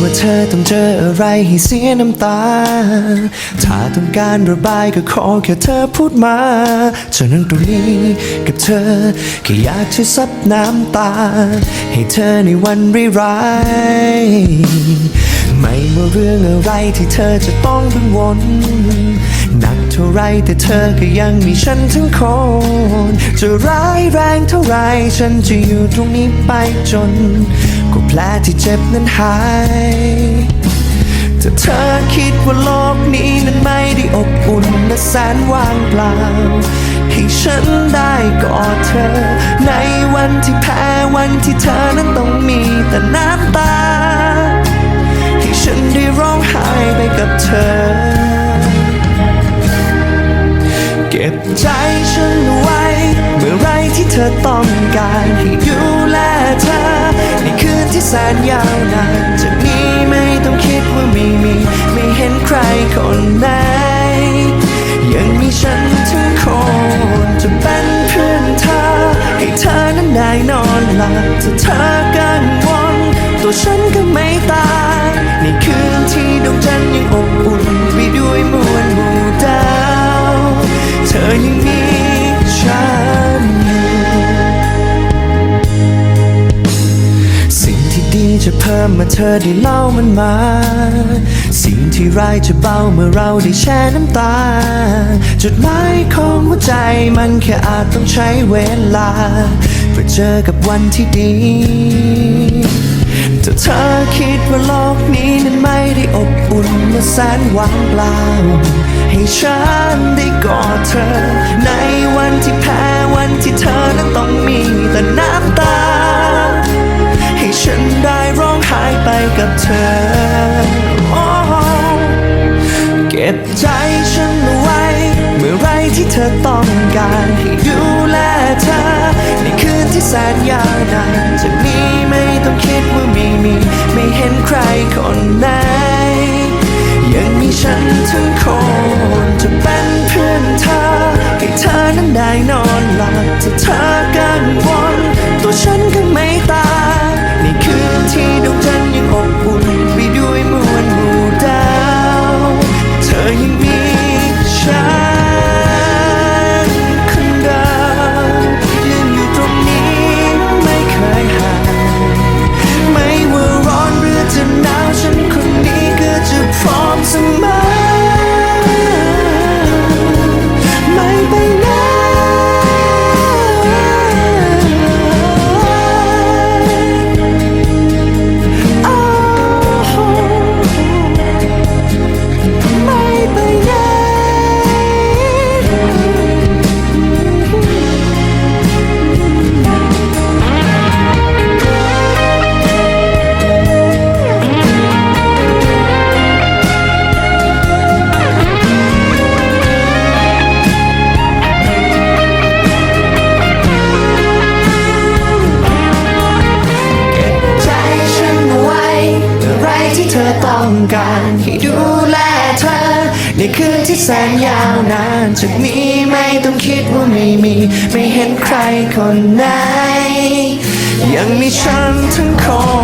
ว่าเธอต้องเจออะไรให้เสียน้ำตา ถ้าต้องการระบายก็ขอแค่เธอพูดมาฉันนั่งตรงนี้กับเธอแค่อยากจะซับน้ำตา ให้เธอในวันร้าย ไม่ว่าเรื่องอะไรที่เธอจะต้องกังวลหนักเท่าไรแต่เธอก็ยังมีฉันทั้งคน จะร้ายแรงเท่าไรฉันจะอยู่ตรงนี้ไปจนกว่าแผลที่เจ็บนั้นหายถ้าเธอคิดว่าโลกนี้นั้นไม่ได้อบอุ่นและแสนว่างเปล่า ให้ฉันได้กอดเธอ ในวันที่แพ้วันที่เธอนั้นต้องมีแต่น้ำตา กับเธอ เก็บใจฉันไว้ เมื่อไรที่เธอต้องการให้ดูแลเธอ ในคืนที่แสนยาวนานจะมีไม่ต้องคิดว่าไม่มี ไม่เห็นใครคนไหนยังมีฉันทั้งคนจะเป็นเพื่อนเธอ ให้เธอนั้นได้นอนหลับถ้าเธอกังวลตัวฉันก็ไม่ตาย จะเพิ่มมาเธอได้เล่ามันมา สิ่งที่ร้ายจะเบาเมื่อเราได้แช่น้ำตา จุดหมายของหัวใจมันแค่อาจต้องใช้เวลาเพื่อเจอกับวันที่ดีถ้าเธอคิดว่าโลกนี้นั้นไม่ได้อบอุ่นและแสนว่างเปล่า ให้ฉันได้กอดเธอ ในวันที่แพ้วันที่เธอนั้นต้องมีแต่น้ำ กับเธอ เก็บใจฉันเอาไว้ เมื่อไรที่เธอต้องการให้ดูแลเธอ ในคืนที่แสนยาวนานจะมีไม่ต้องคิดว่าม่มี ไม่เห็นใครคนไหน ยังมีฉันทั้งคนจะเป็นเพื่อนเธอ ให้เธอนั้นได้นอนหลับถ้าเธอานให้ดูแลเธอในคืนที่แสนยาวนานจากนี้ไม่ต้องคิดว่าไม่มี ไม่เห็นใครคนไหน ยังมีฉันทั้งคน